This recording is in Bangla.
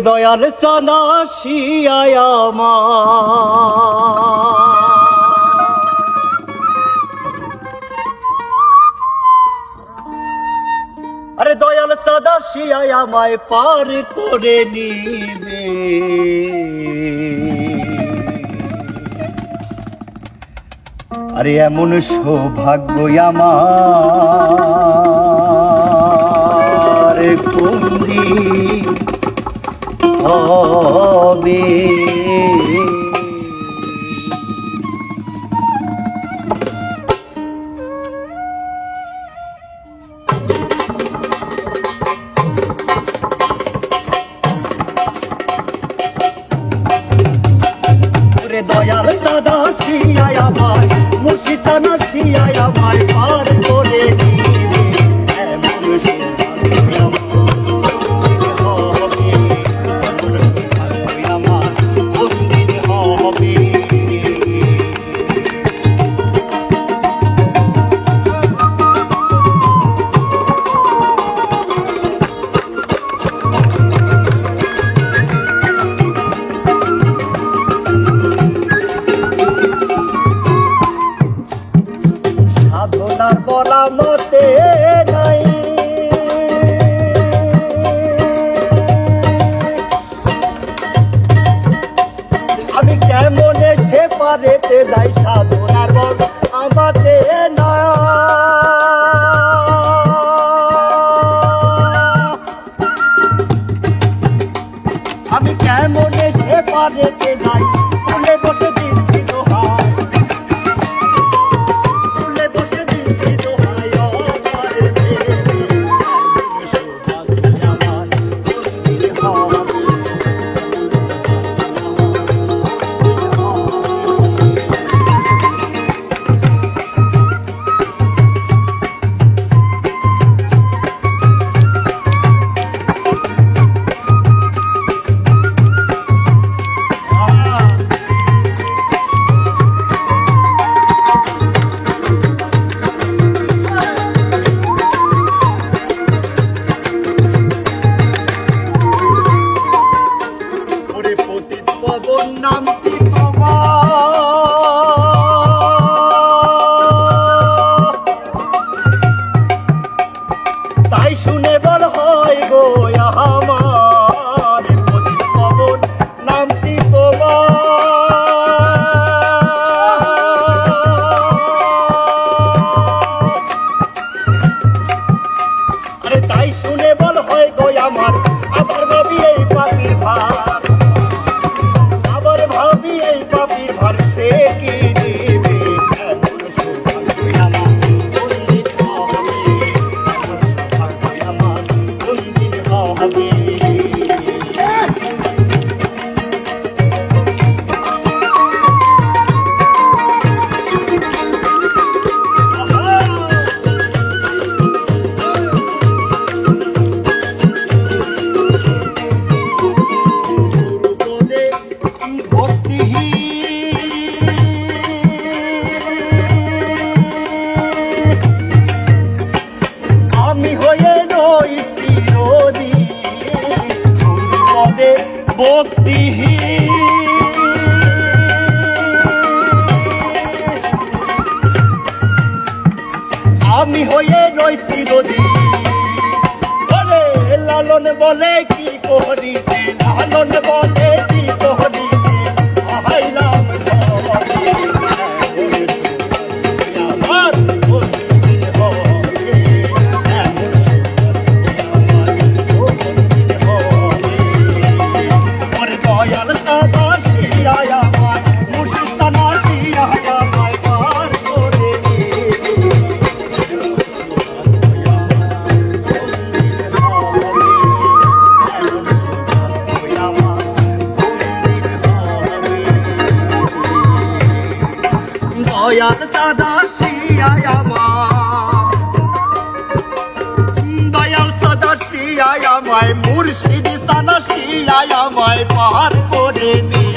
দয়াল সাদা শিয়ায় আরে দয়াল সাদা শিয়ায় আমায় পার করে নিবে। আরে এমন সৌভাগ্য আমার। হবে দয়াল দাদা শিয়ায় আমায় মুর্শিদানা শিয়ায় আমায়। মতে নাই। আমি কেমনে সে পারেতে যাই সাধনার বল আমাতে না আমি কেমনে সে পারেতে যাই পবন নামটি তাই শুনে বল ভক্তিহীন। আমি হয়ে রয়েছি বলে লালন বলে কি করি লালন বলে দয়াল সাদা শিয়ায় আমার। দয়াল সাদা শিয়ায় আমায়, মুর্শিদ সাদা শিয়ায় আমায় পার করে নিয়ে